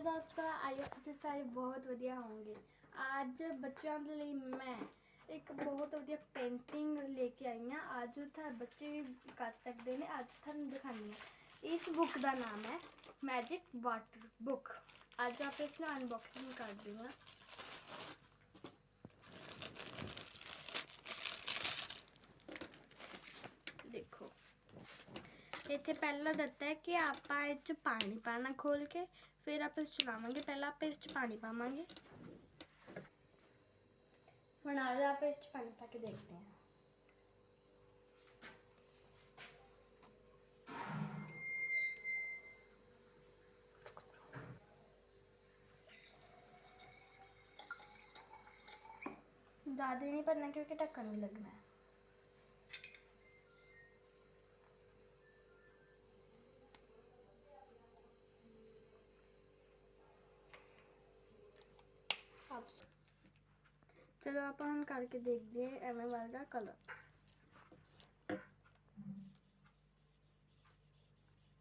ਹਾਲ ਦੋਸਤੋ ਆਇਓ ਤੁਸੀਂ ਸਾਰੇ ਬਹੁਤ ਵਧੀਆ ਹੋਵੋਗੇ ਅੱਜ ਬੱਚਿਆਂ ਦੇ ਲਈ ਮੈਂ ਇੱਕ ਬਹੁਤ ਵਧੀਆ ਪੇਂਟਿੰਗ ਲੈ ਕੇ ਆਈ ਹਾਂ। ਅੱਜ ਤਾਂ ਬੱਚੇ ਵੀ ਕਰ ਸਕਦੇ ਨੇ। ਅੱਜ ਤੁਹਾਨੂੰ ਦਿਖਾਣੀ ਹੈ। ਇਸ ਬੁੱਕ ਦਾ ਨਾਮ ਹੈ ਮੈਜਿਕ ਵਾਟਰ ਬੁੱਕ ਅੱਜ ਆਪਾਂ ਇਸ ਨੂੰ ਅਨਬਾਕਸਿੰਗ ਕਰਦੇ ਹਾਂ ਦੇਖੋ ਇੱਥੇ ਪਹਿਲਾਂ ਦਿੱਤਾ ਹੈ ਕਿ ਆਪਾਂ ਇਹ ਚ ਪਾਣੀ ਪਾਣਾ ਖੋਲ ਕੇ, ਫਿਰ ਆਪਾਂ ਚਲਾਵਾਂਗੇ ਪਹਿਲਾਂ ਆਪਾਂ ਇਸ ਚ ਪਾਣੀ ਪਾਵਾਂਗੇ। ਹੁਣ ਆ ਜਾ ਆਪਾਂ ਇਸ ਚ ਪਾਣੀ ਪਾ ਕੇ ਦੇਖਦੇ ਹਾਂ। ਜ਼ਿਆਦਾ ਨਹੀਂ ਭਰਨਾ, ਕਿਉਂਕਿ ਢੱਕਣ ਵੀ ਲੱਗਣਾ ਹੈ ਆਪ- ਚਲੋ ਆਪਾਂ ਹੁਣ ਕਰਕੇ ਦੇਖਦੇ ਹਾਂ ਐਵੇਂ ਵਰਗਾ ਕਲਰ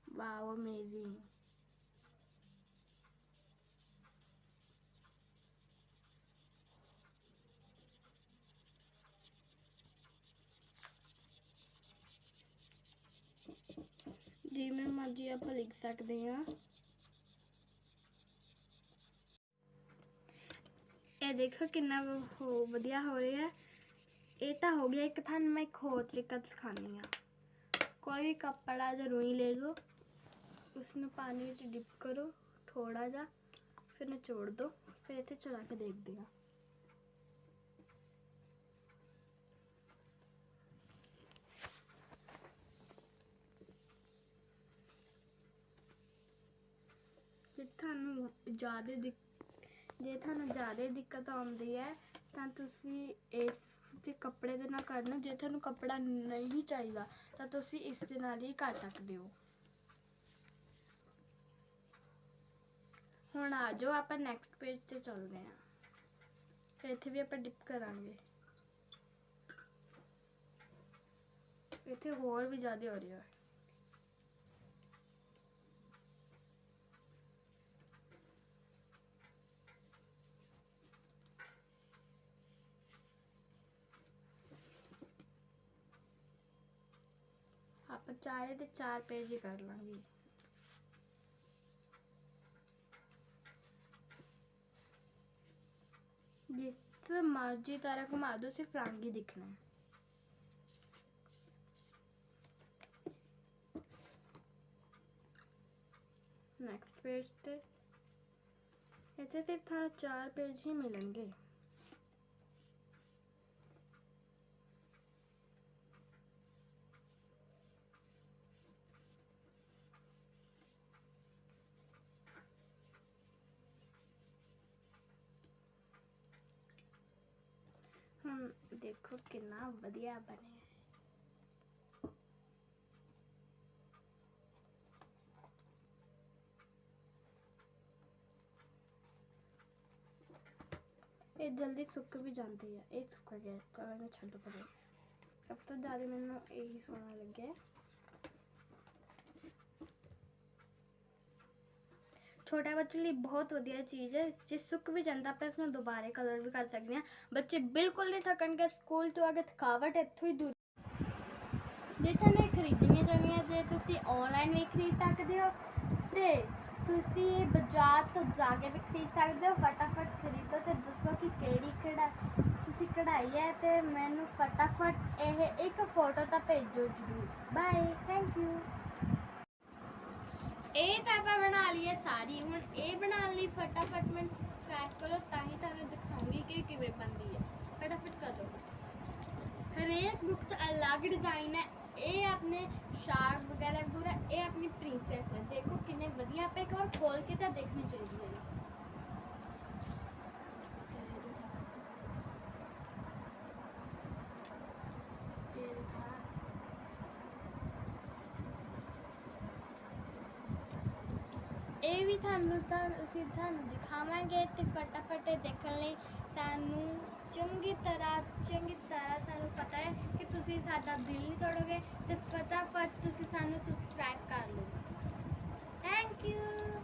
ਵਾਓ ਅਮੇਜ਼ਿੰਗ ਜਿਵੇਂ ਮਰਜ਼ੀ ਆਪਾਂ ਲਿਖ ਸਕਦੇ ਹਾਂ ਇਹ ਦੇਖੋ ਕਿੰਨਾ ਹੋ ਵਧੀਆ ਹੋ ਰਿਹਾ। ਇਹ ਤਾਂ ਹੋ ਗਿਆ, ਇੱਕ ਤੁਹਾਨੂੰ ਮੈਂ ਇੱਕ ਹੋਰ ਤਰੀਕਾ ਦਿਖਾਉਂਦੀ ਆ ਕੋਈ ਵੀ ਕੱਪੜਾ ਜਾਂ ਰੂਈ ਲੈ ਲਓ ਉਸ ਨੂੰ ਪਾਣੀ ਵਿੱਚ ਡਿਪ ਕਰੋ ਥੋੜਾ ਜਿਹਾ, ਫਿਰ ਨਿਚੋੜ ਦਿਓ ਫਿਰ ਇੱਥੇ ਚਲਾ ਕੇ ਦੇਖਦੇ ਆ ਜੇ ਤੁਹਾਨੂੰ ਜ਼ਿਆਦਾ ਦਿੱਕ ਜੇ ਤੁਹਾਨੂੰ ਜ਼ਿਆਦਾ ਦਿੱਕਤ ਆਉਂਦੀ ਹੈ, ਤਾਂ ਤੁਸੀਂ ਇਸ ਦੇ ਕੱਪੜੇ ਦੇ ਨਾਲ ਕਰਨਾ। ਜੇ ਤੁਹਾਨੂੰ ਕੱਪੜਾ ਨਹੀਂ ਚਾਹੀਦਾ, ਤਾਂ ਤੁਸੀਂ ਇਸ ਦੇ ਨਾਲ ਹੀ ਕਰ ਸਕਦੇ ਹੋ। ਹੁਣ ਆ ਜਾਓ, ਆਪਾਂ ਨੈਕਸਟ ਪੇਜ ਤੇ ਚੱਲਦੇ ਹਾਂ। ਫਿਰ ਇੱਥੇ ਵੀ ਆਪਾਂ ਡਿਪ ਕਰਾਂਗੇ। ਇੱਥੇ ਹੋਰ ਵੀ ਜ਼ਿਆਦਾ ਹੋ ਰਿਹਾ। ਹੈ ਆਪਾਂ ਚਾਰੇ ਤੇ ਚਾਰ ਪੇਜ ਹੀ ਕਰ ਲਾਂਗੇ। ਜਿਸ ਮਰਜ਼ੀ ਤਰ੍ਹਾਂ ਘੁਮਾ ਦੋ ਸਿਰਫ ਰੰਗ ਹੀ ਦਿਖਣਾ। ਨੈਕਸਟ ਪੇਜ ਤੇ ਇੱਥੇ ਤੇ ਤੁਹਾਨੂੰ ਚਾਰ ਪੇਜ ਹੀ ਮਿਲਣਗੇ ਹੁਣ ਦੇਖੋ ਕਿੰਨਾ ਵਧੀਆ ਬਣਿਆ ਇਹ ਜਲਦੀ ਸੁੱਕ ਵੀ ਜਾਂਦੇ ਆ। ਇਹ ਸੁੱਕ ਗਿਆ। ਚਲੋ ਇਹਨੂੰ ਛੱਡ ਪਰੇ। ਸਭ ਤੋਂ ਜ਼ਿਆਦਾ ਮੈਨੂੰ ਇਹੀ ਸੋਹਣਾ ਲੱਗਿਆ। ਛੋਟੇ ਬੱਚੇ ਲਈ ਬਹੁਤ ਵਧੀਆ ਚੀਜ਼ ਹੈ। ਜੇ ਸੁੱਕ ਵੀ ਜਾਂਦਾ, ਆਪਾਂ ਇਸ ਨੂੰ ਦੁਬਾਰੇ ਕਲਰ ਵੀ ਕਰ ਸਕਦੇ ਹਾਂ। ਬੱਚੇ ਬਿਲਕੁਲ ਨਹੀਂ ਥੱਕਣਗੇ, ਸਕੂਲ ਤੋਂ ਆ ਕੇ ਥਕਾਵਟ ਇੱਥੋਂ ਹੀ ਦੂਰ ਜੇ ਤੁਹਾਨੂੰ ਇਹ ਖਰੀਦਣੀਆਂ ਚਾਹੀਦੀਆਂ, ਜੇ ਤੁਸੀਂ ਆਨਲਾਈਨ ਵੀ ਖਰੀਦ ਸਕਦੇ ਹੋ, ਤੇ ਤੁਸੀਂ ਬਾਜ਼ਾਰ ਤੋਂ ਜਾ ਕੇ ਵੀ ਖਰੀਦ ਸਕਦੇ ਹੋ। ਫਟਾਫਟ ਖਰੀਦੋ ਤੇ ਦੱਸੋ ਕਿ ਕਿਹੜੀ ਕਢਾ ਤੁਸੀਂ ਕਢਾਈ ਹੈ ਤੇ ਮੈਨੂੰ ਫਟਾਫਟ ਇਹ ਇੱਕ ਫੋਟੋ ਤਾਂ ਭੇਜੋ ਜਰੂਰ। ਬਾਏ ਥੈਂਕ ਯੂ ਇਹ ਤਾਂ ਆਪਾਂ ਬਣਾ ਲਈ ਸਾਰੀ। ਹੁਣ ਇਹ ਬਣਾਉਣ ਲਈ ਫਟਾਫਟ ਮੈਨੂੰ ਸਬਸਕ੍ਰਾਈਬ ਕਰੋ ਤਾਂ ਹੀ ਤੁਹਾਨੂੰ ਦਿਖਾਉਂਗੀ ਕਿ ਕਿਵੇਂ ਬਣਦੀ ਹੈ। ਫਟਾਫਟ ਕਰੋ। ਹਰੇਕ ਬੁੱਕ 'ਚ ਅਲੱਗ ਡਿਜ਼ਾਈਨ ਹੈ। ਇਹ ਆਪਣੇ ਸ਼ਾਰਕ ਵਗੈਰਾ ਦੂਰਾ ਇਹ ਆਪਣੀ ਪ੍ਰਿੰਸੈਸ ਹੈ। ਦੇਖੋ ਕਿੰਨੇ ਵਧੀਆ ਆਪਾਂ ਇੱਕ ਵਾਰ ਖੋਲ ਕੇ ਤਾਂ ਦੇਖਣੀ ਚਾਹੀਦੀ ਹੈ। ਇਹ ਵੀ ਤੁਹਾਨੂੰ ਤਾਂ ਅਸੀਂ ਤੁਹਾਨੂੰ ਦਿਖਾਵਾਂਗੇ ਤੇ ਫਟਾਫਟ ਇਹ ਦੇਖਣ ਲਈ ਤੁਹਾਨੂੰ ਚੰਗੀ ਤਰ੍ਹਾਂ ਚੰਗੀ ਤਰ੍ਹਾਂ ਸਾਨੂੰ ਪਤਾ ਹੈ ਕਿ ਤੁਸੀਂ ਸਾਡਾ ਦਿਲ ਨਹੀਂ ਤੋੜੋਗੇ ਤੇ ਫਟਾਫਟ ਤੁਸੀਂ ਸਾਨੂੰ ਸਬਸਕ੍ਰਾਈਬ ਕਰ ਲਓ। Thank you